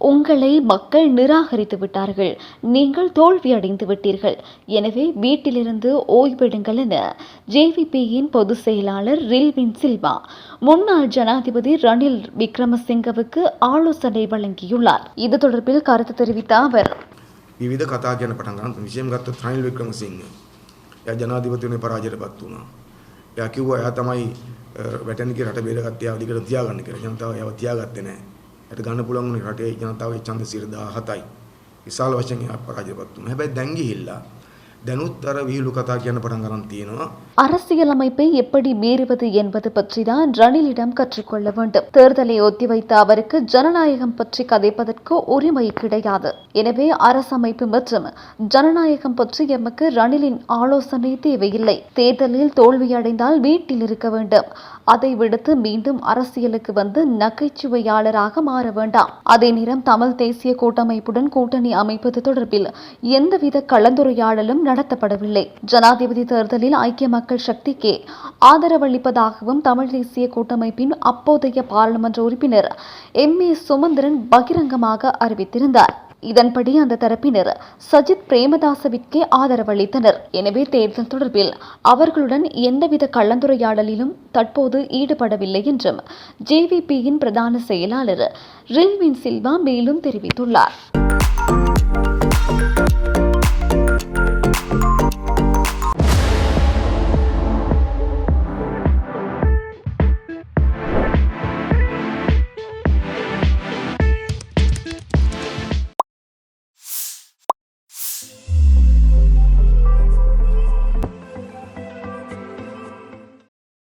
உங்களை மக்கள் நிராகரித்து விட்டார்கள் நீங்கள் தோல்வியடைந்து விட்டீர்கள் எனவே வீட்டிலிருந்து ஓய்வெடுங்கள் என ஜேவிபியின் பொதுச் செயலாளர் ரில்வின் சில்வா முன்னாள் ஜனாதிபதி ரணில் விக்ரமசிங்கவுக்கு ஆலோசனை வழங்கியுள்ளார் இது தொடர்பில் கருத்து தெரிவித்த அவர் විවිධ කතා කියන පටන් ගන්න විශේෂයෙන් ගත්තොත් රනිල් වික්‍රමසිංහ. එයා ජනාධිපතිතුමනේ පරාජයටපත් වුණා. එයා කිව්වා එයා තමයි අ, වැටෙනගේ රට බේරගත්තේ එයාව දිගට තියාගන්න කියලා. ජනතාව එයාව තියාගත්තේ නැහැ. එයාට ගන්න පුළුවන් වුණේ රටේ ජනතාවගේ ඡන්ද 17යි. විශාල වශයෙන් එයා පරාජයටපත් වුණා. හැබැයි දැන් ගිහිල්ලා தனுத்தர வீலு கதா என படங்கரம் தீனும் அரசியலமைப்பை எப்படி மீறுவது என்பது பற்றி தான் ரணிலிடம் கற்றுக்கொள்ள வேண்டும். தேர்தலை ஒத்திவைத்த அவருக்கு ஜனநாயகம் பற்றி கதைப்பதற்கு உரிமை கிடையாது. எனவே அரசமைப்பு மற்றும் ஜனநாயகம் பற்றி எமக்கு ரணிலின் ஆலோசனை தேவையில்லை. தேர்தலில் தோல்வியடைந்தால் வீட்டில் இருக்க வேண்டும். அதை விடுத்து மீண்டும் அரசியலுக்கு வந்து நகைச்சுவையாளராக மாற வேண்டாம். அதே நேரம் தமிழ் தேசிய கூட்டமைப்புடன் கூட்டணி அமைப்பது தொடர்பில் எந்தவித கலந்துரையாடலும் நடத்தப்படவில்லை. ஜனாதிபதி தேர்தலில் ஐக்கிய மக்கள் சக்திக்கு ஆதரவளிப்பதாகவும் தமிழ் தேசிய கூட்டமைப்பின் அப்போதைய பாராளுமன்ற உறுப்பினர் எம். ஏ. சுமந்திரன் பகிரங்கமாக அறிவித்திருந்தார். இதன்படி அந்த தரப்பினர் சஜித் பிரேமதாசவிற்கே ஆதரவளித்தனர். எனவே தேர்தல் தொடர்பில் அவர்களுடன் எந்தவித கலந்துரையாடலிலும் தற்போது ஈடுபடவில்லை என்றும் ஜேவிபியின் பிரதான செயலாளர் ரில்வின் சில்வா மேலும் தெரிவித்துள்ளார்.